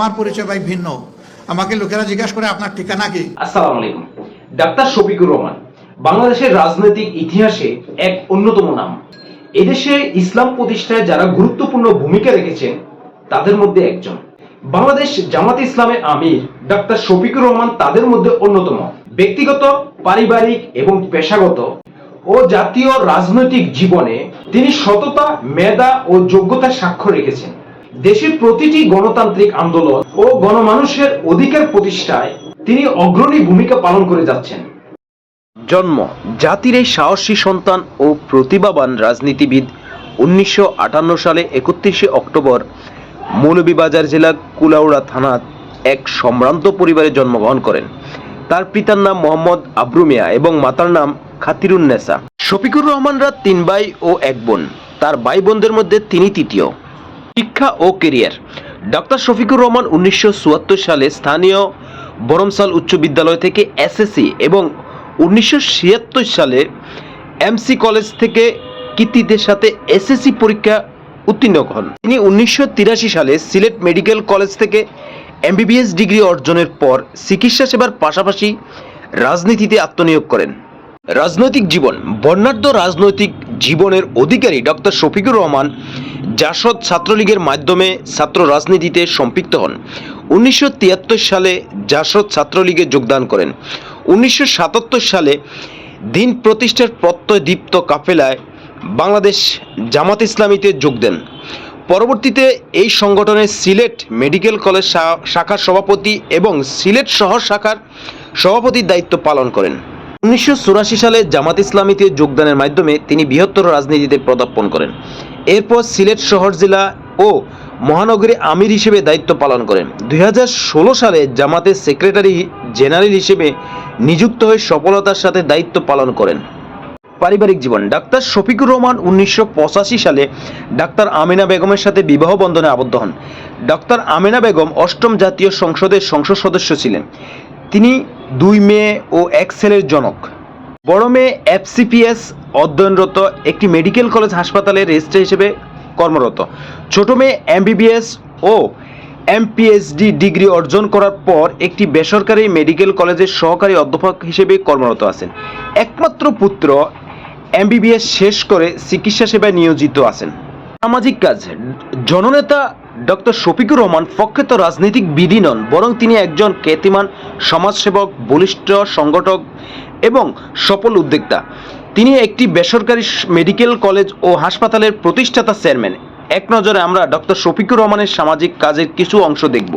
আমার পরিচয় ভাই ভিন্ন। আমাকে লোকেরা জিজ্ঞাসা করে, আপনার ঠিকানা কি? আসসালামু আলাইকুম। ডাক্তার শফিকুর রহমান, বাংলাদেশের রাজনৈতিক ইতিহাসে এক অন্যতম নাম। এদেশে ইসলাম প্রতিষ্ঠায় যারা গুরুত্বপূর্ণ ভূমিকা রেখেছেন, তাদের মধ্যে একজন। বাংলাদেশ জামাত ইসলামের আমির ডাক্তার শফিকুর রহমান তাদের মধ্যে অন্যতম। ব্যক্তিগত, পারিবারিক এবং পেশাগত ও জাতীয় রাজনৈতিক জীবনে তিনি সততা, মেধা ও যোগ্যতার সাক্ষ্য রেখেছেন। দেশের প্রতিটি গণতান্ত্রিক আন্দোলন ও গণমানুষের অধিকার প্রতিষ্ঠায় তিনি অগ্রণী ভূমিকা পালন করে যাচ্ছেন। জন্ম, জাতির এই সাহসী সন্তান ও প্রতিভাবান রাজনীতিবিদ উনিশশো আটান্ন সালে একত্রিশে অক্টোবর মৌলভীবাজার জেলা কুলাউড়া থানার এক সম্ভ্রান্ত পরিবারে জন্মগ্রহণ করেন। তার পিতার নাম মোহাম্মদ আব্রু মিয়া এবং মাতার নাম খাতিরুন্নেসা শফিকুর রহমানরা তিন ভাই ও এক বোন। তার ভাই বোনদের মধ্যে তিনি তৃতীয়। শিক্ষা ও কেরিয়ার ডক্টর শফিকুর রহমান উনিশশো চুয়াত্তর সালে স্থানীয় বরমসাল উচ্চ বিদ্যালয় থেকে এসএসসি এবং উনিশশো ছিয়াত্তর সালে এমসি কলেজ থেকে কীর্তিদের সাথে এসএসসি পরীক্ষা উত্তীর্ণ হন। তিনি উনিশশো তিরাশি সালে সিলেট মেডিকেল কলেজ থেকে এমবিবিএস ডিগ্রি অর্জনের পর চিকিৎসা সেবার পাশাপাশি রাজনীতিতে আত্মনিয়োগ করেন। রাজনৈতিক জীবন। বর্ণাঢ্য রাজনৈতিক জীবনের অধিকারী ডক্টর শফিকুর রহমান জাসদ ছাত্রলীগের মাধ্যমে ছাত্র রাজনীতিতে সম্পৃক্ত হন। উনিশশো তিয়াত্তর সালে জাসদ ছাত্রলীগে যোগদান করেন। উনিশশো সাতাত্তর সালে দিন প্রতিষ্ঠার প্রত্যয় দীপ্ত কাফেলায় বাংলাদেশ জামাত ইসলামীতে যোগ দেন। পরবর্তীতে এই সংগঠনের সিলেট মেডিকেল কলেজ শাখার সভাপতি এবং সিলেট শহর শাখার সভাপতির দায়িত্ব পালন করেন। উনিশশো সালে জামাত ইসলামীতে যোগদানের মাধ্যমে তিনি বৃহত্তর রাজনীতিতে পদার্পণ করেন। এরপর সিলেট শহর জেলা ও মহানগরী আমির হিসেবে দায়িত্ব পালন করেন। দুই হাজার ষোলো সালে জামাতের সেক্রেটারি জেনারেল হিসেবে নিযুক্ত হয়ে সফলতার সাথে দায়িত্ব পালন করেন। পারিবারিক জীবন, ডাক্তার শফিকুর রহমান উনিশশো পঁচাশি সালে ডাক্তার আমিনা বেগমের সাথে বিবাহ বন্ধনে আবদ্ধ হন। ডাক্তার আমিনা বেগম অষ্টম জাতীয় সংসদের সংসদ সদস্য ছিলেন। তিনি দুই মেয়ে ও এক ছেলের জনক। বড় মেয়ে এফসিপিএস অধ্যয়নরত একটি মেডিকেল কলেজ হাসপাতালে রেজিস্ট্রার হিসেবে কর্মরত। ছোট মেয়ে এমবিবিএস ও এমপিএইচডি ডিগ্রি অর্জন করার পর একটি বেসরকারি মেডিকেল কলেজের সহকারী অধ্যাপক হিসেবে কর্মরত আছেন। একমাত্র পুত্র এমবিবিএস শেষ করে চিকিৎসা সেবায় নিয়োজিত আছেন। সামাজিক কাজ, জননেতা ডক্টর শফিকুর রহমান প্রখ্যাত রাজনৈতিক বিধি নন, বরং তিনি একজন খ্যাতিমান সমাজসেবক, বলিষ্ঠ সংগঠক এবং সফল উদ্যোক্তা। তিনি একটি বেসরকারি মেডিকেল কলেজ ও হাসপাতালের প্রতিষ্ঠাতা চেয়ারম্যান। এক নজরে আমরা ডক্টর শফিকুর রহমানের সামাজিক কাজের কিছু অংশ দেখব।